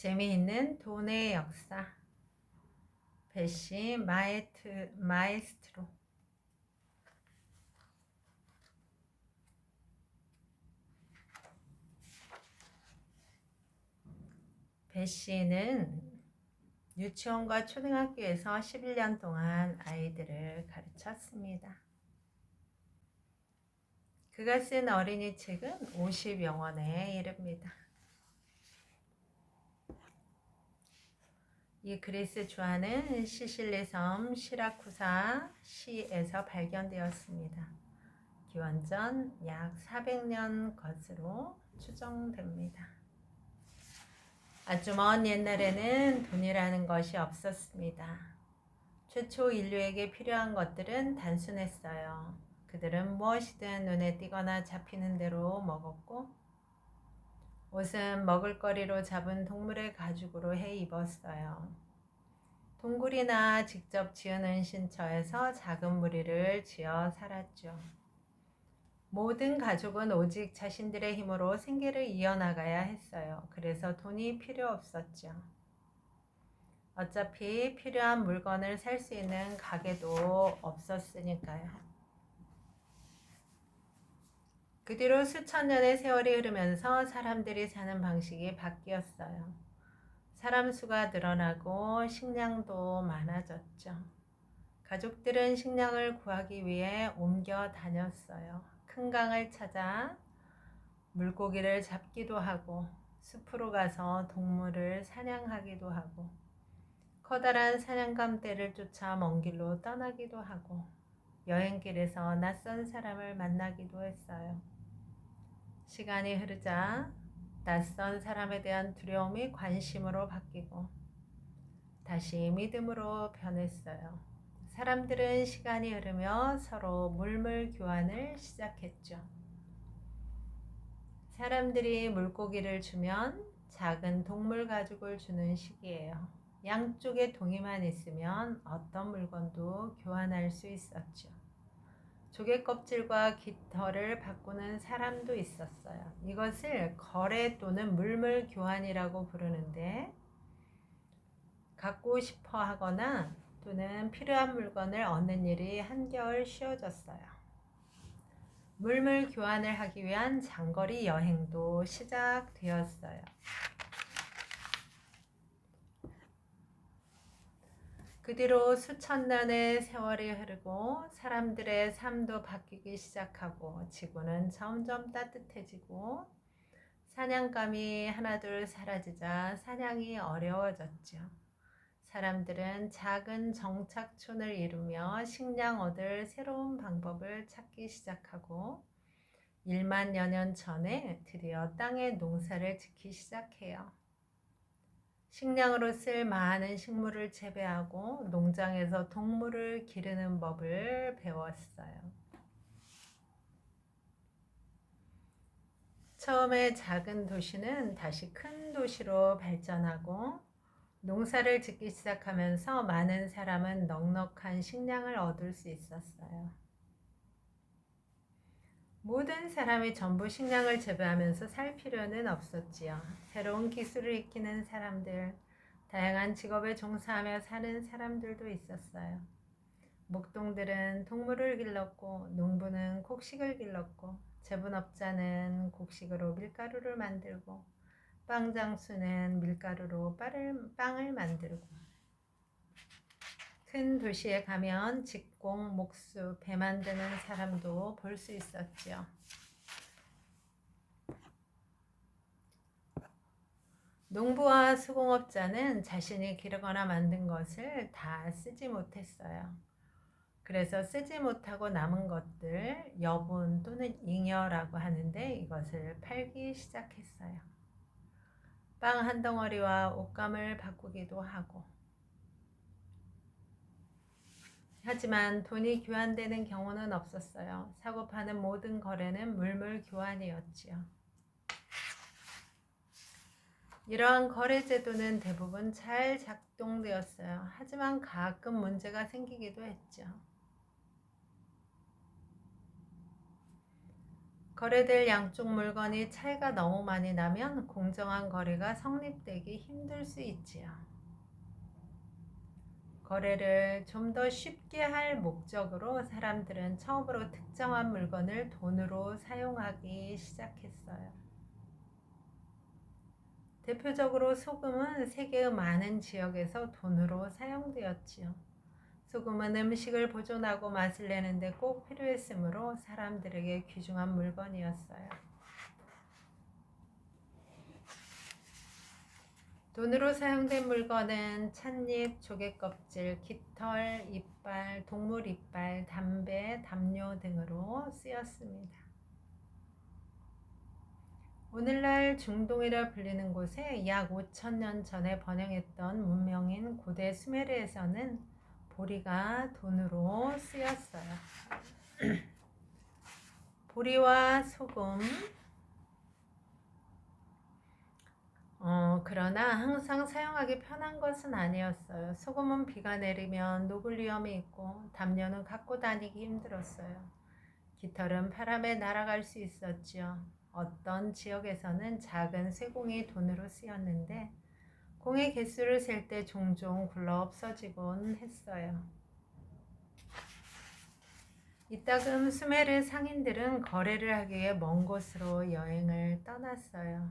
재미있는 돈의 역사 베시 마에트, 마에스트로 베시는 유치원과 초등학교에서 11년 동안 아이들을 가르쳤습니다. 그가 쓴 어린이 책은 50여 원에 이릅니다. 이 그리스 주화는 시실리 섬 시라쿠사 시에서 발견되었습니다. 기원전 약 400년 것으로 추정됩니다. 아주 먼 옛날에는 돈이라는 것이 없었습니다. 최초 인류에게 필요한 것들은 단순했어요. 그들은 무엇이든 눈에 띄거나 잡히는 대로 먹었고, 옷은 먹을거리로 잡은 동물의 가죽으로 해 입었어요. 동굴이나 직접 지은 신처에서 작은 무리를 지어 살았죠. 모든 가족은 오직 자신들의 힘으로 생계를 이어나가야 했어요. 그래서 돈이 필요 없었죠. 어차피 필요한 물건을 살 수 있는 가게도 없었으니까요. 그 뒤로 수천 년의 세월이 흐르면서 사람들이 사는 방식이 바뀌었어요. 사람 수가 늘어나고 식량도 많아졌죠. 가족들은 식량을 구하기 위해 옮겨 다녔어요. 큰 강을 찾아 물고기를 잡기도 하고 숲으로 가서 동물을 사냥하기도 하고 커다란 사냥감 떼를 쫓아 먼 길로 떠나기도 하고 여행길에서 낯선 사람을 만나기도 했어요. 시간이 흐르자 낯선 사람에 대한 두려움이 관심으로 바뀌고 다시 믿음으로 변했어요. 사람들은 시간이 흐르며 서로 물물 교환을 시작했죠. 사람들이 물고기를 주면 작은 동물 가죽을 주는 시기예요. 양쪽에 동이만 있으면 어떤 물건도 교환할 수 있었죠. 조개 껍질과 깃털을 바꾸는 사람도 있었어요. 이것을 거래 또는 물물 교환이라고 부르는데 갖고 싶어 하거나 또는 필요한 물건을 얻는 일이 한결 쉬워졌어요. 물물 교환을 하기 위한 장거리 여행도 시작되었어요. 그 뒤로 수천 년의 세월이 흐르고 사람들의 삶도 바뀌기 시작하고 지구는 점점 따뜻해지고 사냥감이 하나둘 사라지자 사냥이 어려워졌죠. 사람들은 작은 정착촌을 이루며 식량 얻을 새로운 방법을 찾기 시작하고 1만 여 년 전에 드디어 땅의 농사를 짓기 시작해요. 식량으로 쓸 많은 식물을 재배하고 농장에서 동물을 기르는 법을 배웠어요. 처음에 작은 도시는 다시 큰 도시로 발전하고 농사를 짓기 시작하면서 많은 사람은 넉넉한 식량을 얻을 수 있었어요. 모든 사람이 전부 식량을 재배하면서 살 필요는 없었지요. 새로운 기술을 익히는 사람들, 다양한 직업에 종사하며 사는 사람들도 있었어요. 목동들은 동물을 길렀고, 농부는 곡식을 길렀고, 제분업자는 곡식으로 밀가루를 만들고, 빵장수는 밀가루로 빵을 만들고, 큰 도시에 가면 직공, 목수, 배 만드는 사람도 볼 수 있었죠. 농부와 수공업자는 자신이 기르거나 만든 것을 다 쓰지 못했어요. 그래서 쓰지 못하고 남은 것들 여분 또는 잉여라고 하는데 이것을 팔기 시작했어요. 빵 한 덩어리와 옷감을 바꾸기도 하고 하지만 돈이 교환되는 경우는 없었어요. 사고 파는 모든 거래는 물물 교환이었지요. 이러한 거래 제도는 대부분 잘 작동되었어요. 하지만 가끔 문제가 생기기도 했죠. 거래될 양쪽 물건이 차이가 너무 많이 나면 공정한 거래가 성립되기 힘들 수 있지요. 거래를 좀 더 쉽게 할 목적으로 사람들은 처음으로 특정한 물건을 돈으로 사용하기 시작했어요. 대표적으로 소금은 세계의 많은 지역에서 돈으로 사용되었지요. 소금은 음식을 보존하고 맛을 내는데 꼭 필요했으므로 사람들에게 귀중한 물건이었어요. 돈으로 사용된 물건은 찻잎, 조개껍질, 깃털, 이빨, 동물 이빨, 담배, 담요 등으로 쓰였습니다. 오늘날 중동이라 불리는 곳에 약 5천년 전에 번영했던 문명인 고대 수메르에서는 보리가 돈으로 쓰였어요. 보리와 소금. 어, 그러나 항상 사용하기 편한 것은 아니었어요. 소금은 비가 내리면 녹을 위험이 있고 담요는 갖고 다니기 힘들었어요. 깃털은 바람에 날아갈 수 있었지요. 어떤 지역에서는 작은 쇠공이 돈으로 쓰였는데 공의 개수를 셀 때 종종 굴러 없어지곤 했어요. 이따금 수메르 상인들은 거래를 하기 위해 먼 곳으로 여행을 떠났어요.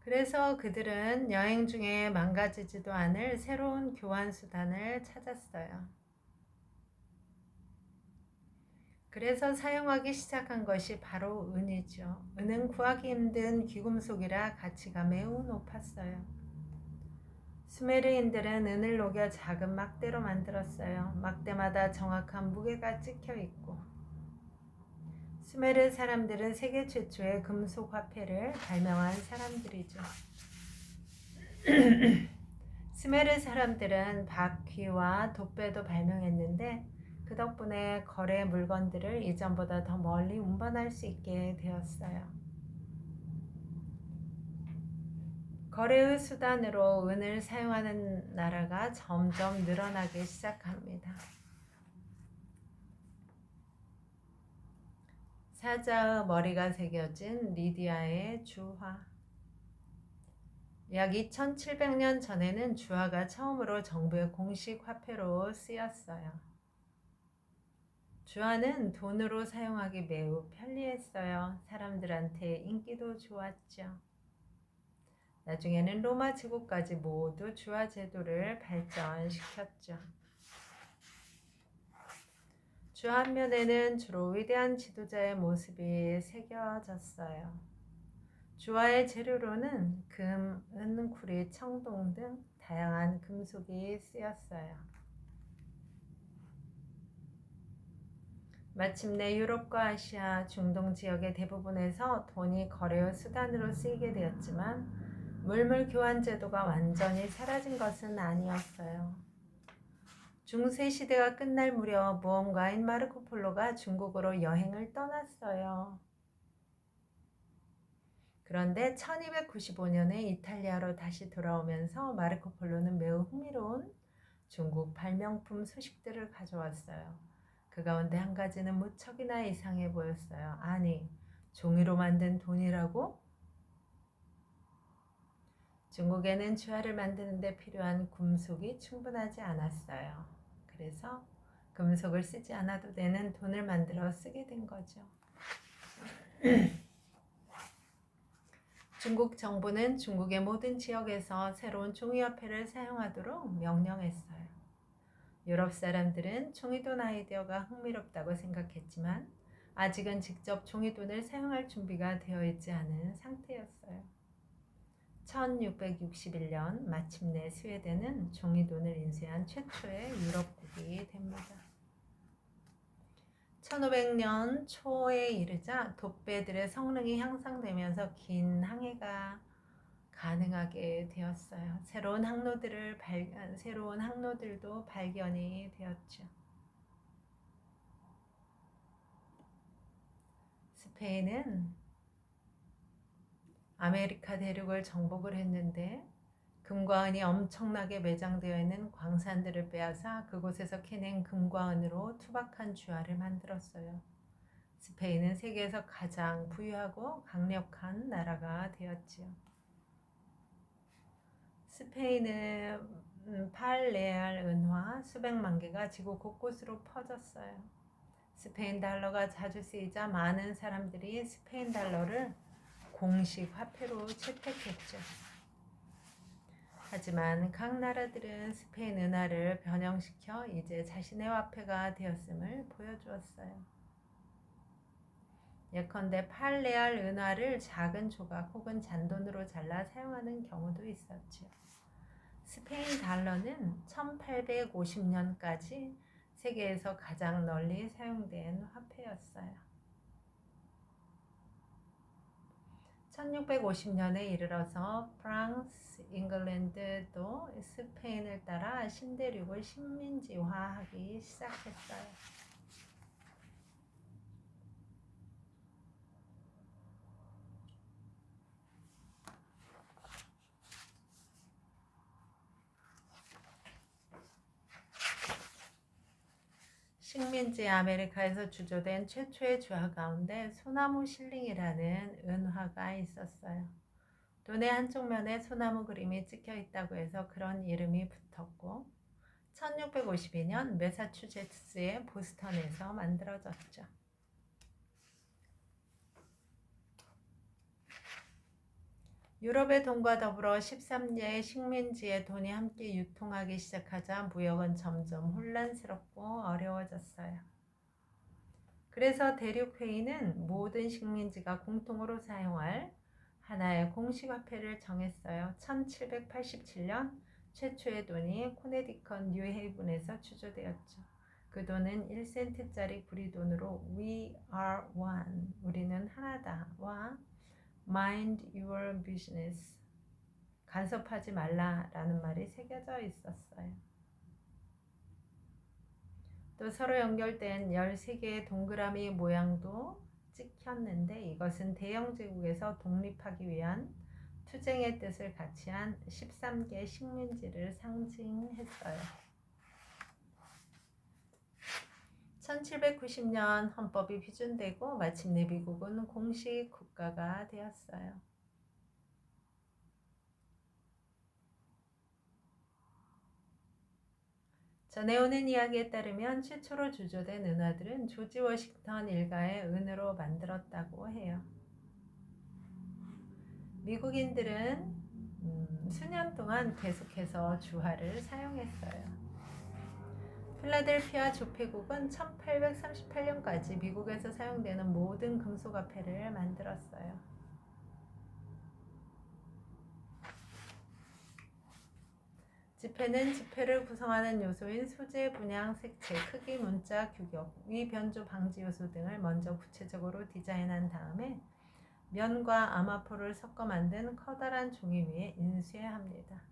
그래서 그들은 여행 중에 망가지지도 않을 새로운 교환 수단을 찾았어요. 그래서 사용하기 시작한 것이 바로 은이죠. 은은 구하기 힘든 귀금속이라 가치가 매우 높았어요. 수메르인들은 은을 녹여 작은 막대로 만들었어요. 막대마다 정확한 무게가 찍혀 있고 수메르 사람들은 세계 최초의 금속 화폐를 발명한 사람들이죠. 스메르 사람들은 바퀴와 돛배도 발명했는데 그 덕분에 거래 물건들을 이전보다 더 멀리 운반할 수 있게 되었어요. 거래의 수단으로 은을 사용하는 나라가 점점 늘어나기 시작합니다. 사자의 머리가 새겨진 리디아의 주화. 약 2700년 전에는 주화가 처음으로 정부의 공식 화폐로 쓰였어요. 주화는 돈으로 사용하기 매우 편리했어요. 사람들한테 인기도 좋았죠. 나중에는 로마 제국까지 모두 주화 제도를 발전시켰죠. 주 한 면에는 주로 위대한 지도자의 모습이 새겨졌어요. 주화의 재료로는 금, 은, 구리, 청동 등 다양한 금속이 쓰였어요. 마침내 유럽과 아시아, 중동 지역의 대부분에서 돈이 거래의 수단으로 쓰이게 되었지만 물물 교환 제도가 완전히 사라진 것은 아니었어요. 중세 시대가 끝날 무렵 모험가인 마르코 폴로가 중국으로 여행을 떠났어요. 그런데 1295년에 이탈리아로 다시 돌아오면서 마르코 폴로는 매우 흥미로운 중국 발명품 소식들을 가져왔어요. 그 가운데 한 가지는 무척이나 이상해 보였어요. 아니, 종이로 만든 돈이라고? 중국에는 주화를 만드는데 필요한 금속이 충분하지 않았어요. 그래서 금속을 쓰지 않아도 되는 돈을 만들어 쓰게 된 거죠. 중국 정부는 중국의 모든 지역에서 새로운 종이화폐를 사용하도록 명령했어요. 유럽 사람들은 종이돈 아이디어가 흥미롭다고 생각했지만 아직은 직접 종이돈을 사용할 준비가 되어 있지 않은 상태였어요. 1661년 마침내 스웨덴은 종이돈을 인쇄한 최초의 유럽국이 됩니다. 1500년 초에 이르자 돛배들의 성능이 향상되면서 긴 항해가 가능하게 되었어요. 새로운 항로들을 발 새로운 항로들도 발견이 되었죠. 스페인은 아메리카 대륙을 정복을 했는데 금과 은이 엄청나게 매장되어 있는 광산들을 빼앗아 그곳에서 캐낸 금과 은으로 투박한 주화를 만들었어요. 스페인은 세계에서 가장 부유하고 강력한 나라가 되었지요. 스페인은 음, 팔레알 은화 수백만 개가 지구 곳곳으로 퍼졌어요. 스페인 달러가 자주 쓰이자 많은 사람들이 스페인 달러를 공식 화폐로 채택했죠. 하지만 각 나라들은 스페인 은화를 변형시켜 이제 자신의 화폐가 되었음을 보여주었어요. 예컨대 팔레알 은화를 작은 조각 혹은 잔돈으로 잘라 사용하는 경우도 있었죠. 스페인 달러는 1850년까지 세계에서 가장 널리 사용된 화폐였어요. 1650년에 이르러서 프랑스, 잉글랜드도 스페인을 따라 신대륙을 식민지화하기 시작했어요. 식민지 아메리카에서 주조된 최초의 주화 가운데 소나무 실링이라는 은화가 있었어요. 돈의 한쪽 면에 소나무 그림이 찍혀 있다고 해서 그런 이름이 붙었고 1652년 매사추세츠의 보스턴에서 만들어졌죠. 유럽의 돈과 더불어 13개의 식민지의 돈이 함께 유통하기 시작하자 무역은 점점 혼란스럽고 어려워졌어요. 그래서 대륙회의는 모든 식민지가 공통으로 사용할 하나의 공식화폐를 정했어요. 1787년 최초의 돈이 코네디컨 뉴헤이븐에서 추조되었죠. 그 돈은 1센트짜리 구리 돈으로 We are one, 우리는 하나다와 mind your business. 간섭하지 말라라는 말이 새겨져 있었어요. 또 서로 연결된 13개의 동그라미 모양도 찍혔는데 이것은 대영 제국에서 독립하기 위한 투쟁의 뜻을 같이 한 13개 식민지를 상징했어요. 1790년 헌법이批准되고 마침내 미국은 공식 국가가 되었어요. 전해오는 이야기에 따르면 최초로 주조된 은화들은 조지 워싱턴 일가의 은으로 만들었다고 해요. 미국인들은 음, 수년 동안 계속해서 주화를 사용했어요. 필라델피아 조폐국은 1838년까지 미국에서 사용되는 모든 금속 화폐를 만들었어요. 지폐는 지폐를 구성하는 요소인 소재, 분양, 색채, 크기, 문자, 규격, 위 변조 방지 요소 등을 먼저 구체적으로 디자인한 다음에 면과 아마포를 섞어 만든 커다란 종이 위에 인쇄해야 합니다.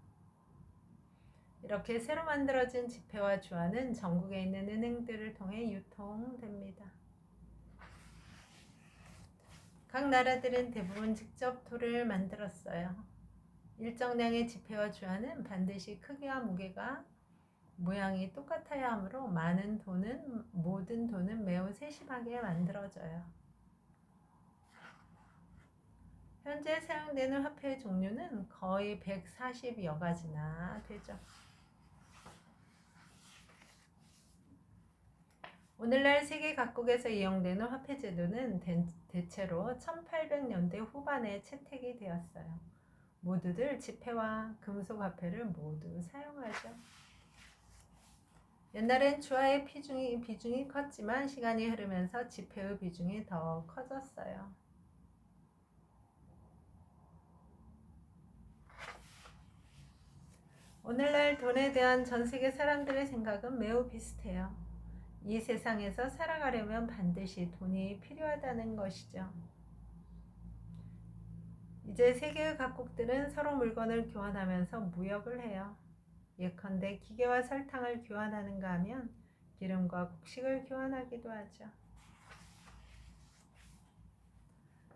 이렇게 새로 만들어진 지폐와 주화는 전국에 있는 은행들을 통해 유통됩니다. 각 나라들은 대부분 직접 돌을 만들었어요. 일정량의 지폐와 주화는 반드시 크기와 무게가 모양이 똑같아야 하므로 많은 돈은 모든 돈은 매우 세심하게 만들어져요. 현재 사용되는 화폐의 종류는 거의 140여 가지나 되죠. 오늘날 세계 각국에서 이용되는 화폐 제도는 대체로 1800년대 후반에 채택이 되었어요. 모두들 지폐와 금속 화폐를 모두 사용하죠. 옛날엔 주화의 비중이, 비중이 컸지만 시간이 흐르면서 지폐의 비중이 더 커졌어요. 오늘날 돈에 대한 전 세계 사람들의 생각은 매우 비슷해요. 이 세상에서 살아가려면 반드시 돈이 필요하다는 것이죠. 이제 세계의 각국들은 서로 물건을 교환하면서 무역을 해요. 예컨대 기계와 설탕을 교환하는가 하면 기름과 곡식을 교환하기도 하죠.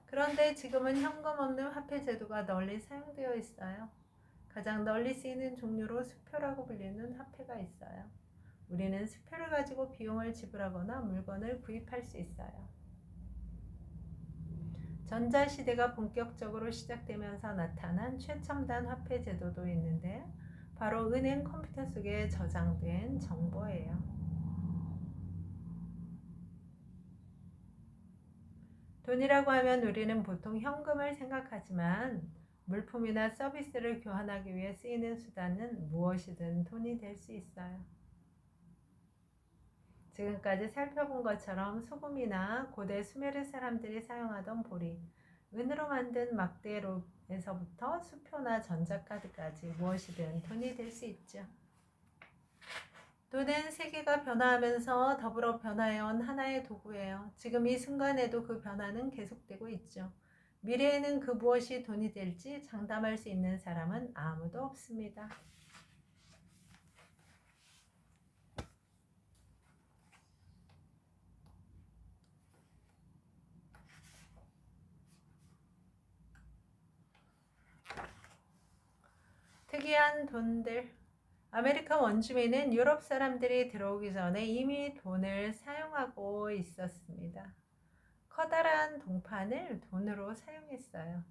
그런데 지금은 현금 없는 화폐 제도가 널리 사용되어 있어요. 가장 널리 쓰이는 종류로 수표라고 불리는 화폐가 있어요. 우리는 수표를 가지고 비용을 지불하거나 물건을 구입할 수 있어요. 전자시대가 본격적으로 시작되면서 나타난 최첨단 화폐 제도도 있는데 바로 은행 컴퓨터 속에 저장된 정보예요. 돈이라고 하면 우리는 보통 현금을 생각하지만 물품이나 서비스를 교환하기 위해 쓰이는 수단은 무엇이든 돈이 될 수 있어요. 지금까지 살펴본 것처럼 소금이나 고대 수메르 사람들이 사용하던 보리, 은으로 만든 막대로에서부터 수표나 전자카드까지 무엇이든 돈이 될 수 있죠. 돈은 세계가 변화하면서 더불어 변화해온 하나의 도구예요. 지금 이 순간에도 그 변화는 계속되고 있죠. 미래에는 그 무엇이 돈이 될지 장담할 수 있는 사람은 아무도 없습니다. 특이한 돈들. 아메리카 원주민은 유럽 사람들이 들어오기 전에 이미 돈을 사용하고 있었습니다. 커다란 동판을 돈으로 사용했어요.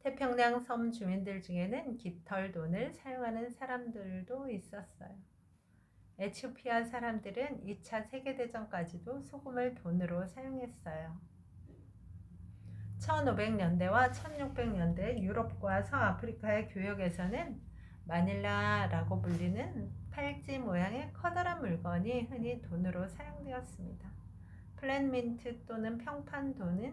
태평양 섬 주민들 중에는 깃털 돈을 사용하는 사람들도 있었어요. 에티오피아 사람들은 2차 세계대전까지도 소금을 돈으로 사용했어요. 1500년대와 1600년대 유럽과 서아프리카의 교역에서는 마닐라라고 불리는 팔찌 모양의 커다란 물건이 흔히 돈으로 사용되었습니다. 플랜민트 또는 평판 돈은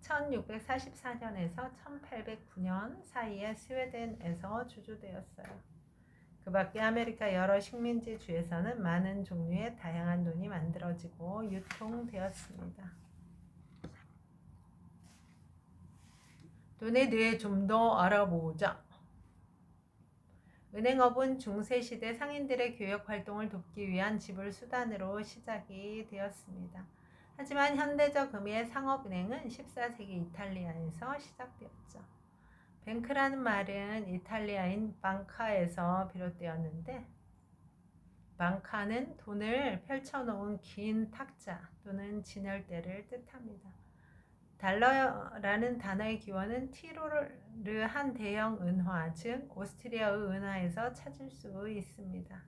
1644년에서 1809년 사이에 스웨덴에서 주조되었어요. 그 밖에 아메리카 여러 식민지 주에서는 많은 종류의 다양한 돈이 만들어지고 유통되었습니다. 돈에 대해 좀 더 알아보자. 은행업은 중세시대 상인들의 교역 활동을 돕기 위한 지불 수단으로 시작이 되었습니다. 하지만 현대적 의미의 상업은행은 14세기 이탈리아에서 시작되었죠. 뱅크라는 말은 이탈리아인 방카에서 비롯되었는데 방카는 돈을 펼쳐놓은 긴 탁자 또는 진열대를 뜻합니다. 달러라는 단어의 기원은 티로르한 대형 은화, 즉 오스트리아의 은화에서 찾을 수 있습니다.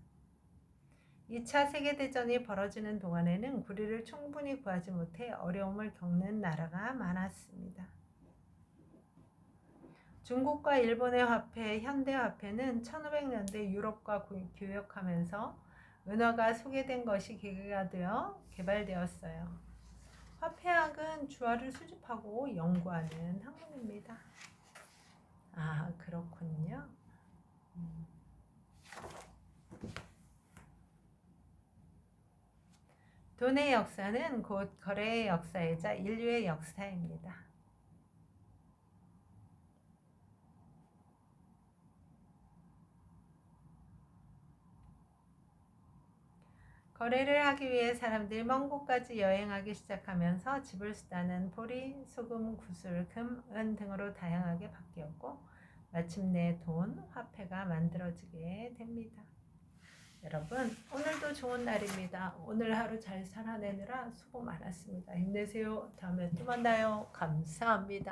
2차 세계대전이 벌어지는 동안에는 구리를 충분히 구하지 못해 어려움을 겪는 나라가 많았습니다. 중국과 일본의 화폐, 현대 화폐는 1500년대 유럽과 교역하면서 은화가 소개된 것이 계기가 되어 개발되었어요. 화폐학은 주화를 수집하고 연구하는 학문입니다. 아, 그렇군요. 음. 돈의 역사는 곧 거래의 역사이자 인류의 역사입니다. 거래를 하기 위해 사람들이 먼 곳까지 여행하기 시작하면서 지불 수단은 보리, 소금, 구슬, 금, 은 등으로 다양하게 바뀌었고 마침내 돈, 화폐가 만들어지게 됩니다. 여러분 오늘도 좋은 날입니다. 오늘 하루 잘 살아내느라 수고 많았습니다. 힘내세요. 다음에 또 만나요. 감사합니다.